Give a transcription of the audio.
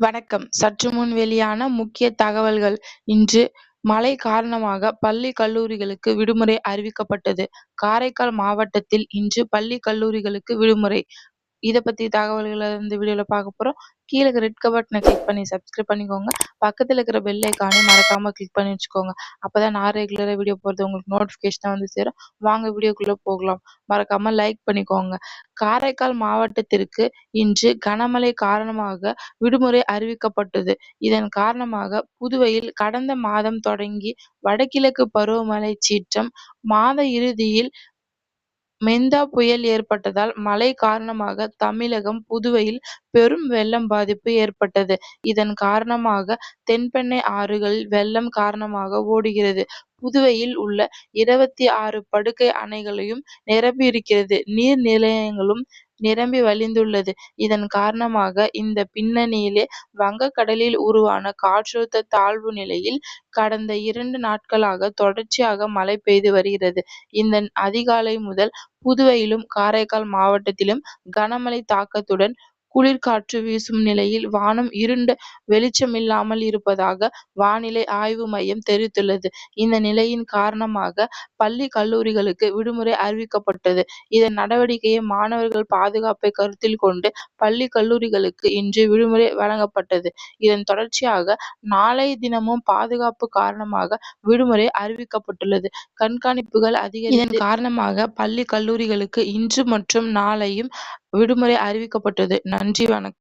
வணக்கம். சற்று முன் வெளியான முக்கிய தகவல்கள். இன்று மழை காரணமாக பள்ளி கல்லூரிகளுக்கு விடுமுறை அறிவிக்கப்பட்டது. காரைக்கால் மாவட்டத்தில் இன்று பள்ளி கல்லூரிகளுக்கு விடுமுறை. இத பத்தி தகவல்களை இந்த வீடியோல பார்க்க போறோம். கீழே ரெட் பட்டனை கிளிக் பண்ணி சப்ஸ்கிரைப் பண்ணிக்கோங்க. பக்கத்துல இருக்கிற பெல் ஐக்கானே மறக்காம கிளிக் பண்ணி வச்சுக்கோங்க. அப்பதான் நான் ரெகுலரா வீடியோ போறது உங்களுக்கு நோட்டிபிகேஷன் வந்து சேரும். வாங்க வீடியோக்குள்ள போகலாம். மறக்காம லைக் பண்ணிக்கோங்க. காரைக்கால் மாவட்டத்திற்கு இன்று கனமழை காரணமாக விடுமுறை அறிவிக்கப்பட்டது. இதன் காரணமாக புதுவையில் கடந்த மாதம் தொடங்கி வடகிழக்கு பருவமழை சீற்றம் மாத இறுதியில் மெந்தா புயல் ஏற்பட்டதால் மழை காரணமாக தமிழகம் புதுவையில் பெரும் வெள்ளம் பாதிப்பு ஏற்பட்டது. இதன் காரணமாக தென்பெண்ணை ஆறுகளில் வெள்ளம் காரணமாக ஓடுகிறது. புதுவையில் உள்ள இருபத்தி ஆறு படுகை அணைகளையும் நிரம்பியிருக்கிறது. நீர் நிலையங்களும் நிரம்பி வழிந்துள்ளது. இதன் காரணமாக இந்த பின்னணியிலே வங்கக்கடலில் உருவான காற்றழுத்த தாழ்வு நிலையில் கடந்த இரண்டு நாட்களாக தொடர்ச்சியாக மழை பெய்து வருகிறது. இந்த அதிகாலை முதல் புதுவையிலும் காரைக்கால் மாவட்டத்திலும் கனமழை தாக்கத்துடன் குளிர்காற்று வீசும் நிலையில் வானம் இருண்ட வெளிச்சமில்லாமல் இருப்பதாக வானிலை ஆய்வு மையம் தெரிவித்துள்ளது. இந்த நிலையின் காரணமாக பள்ளி கல்லூரிகளுக்கு விடுமுறை அறிவிக்கப்பட்டது. இதன் நடவடிக்கையை மாணவர்கள் பாதுகாப்பை கருத்தில் கொண்டு பள்ளி கல்லூரிகளுக்கு இன்று விடுமுறை வழங்கப்பட்டது. இதன் தொடர்ச்சியாக நாளை தினமும் பாதுகாப்பு காரணமாக விடுமுறை அறிவிக்கப்பட்டுள்ளது. கண்காணிப்புகள் அதிகரி இதன் காரணமாக பள்ளி கல்லூரிகளுக்கு இன்று மற்றும் நாளையும் விடுமுறை அறிவிக்கப்பட்டது. நன்றி வணக்கம்.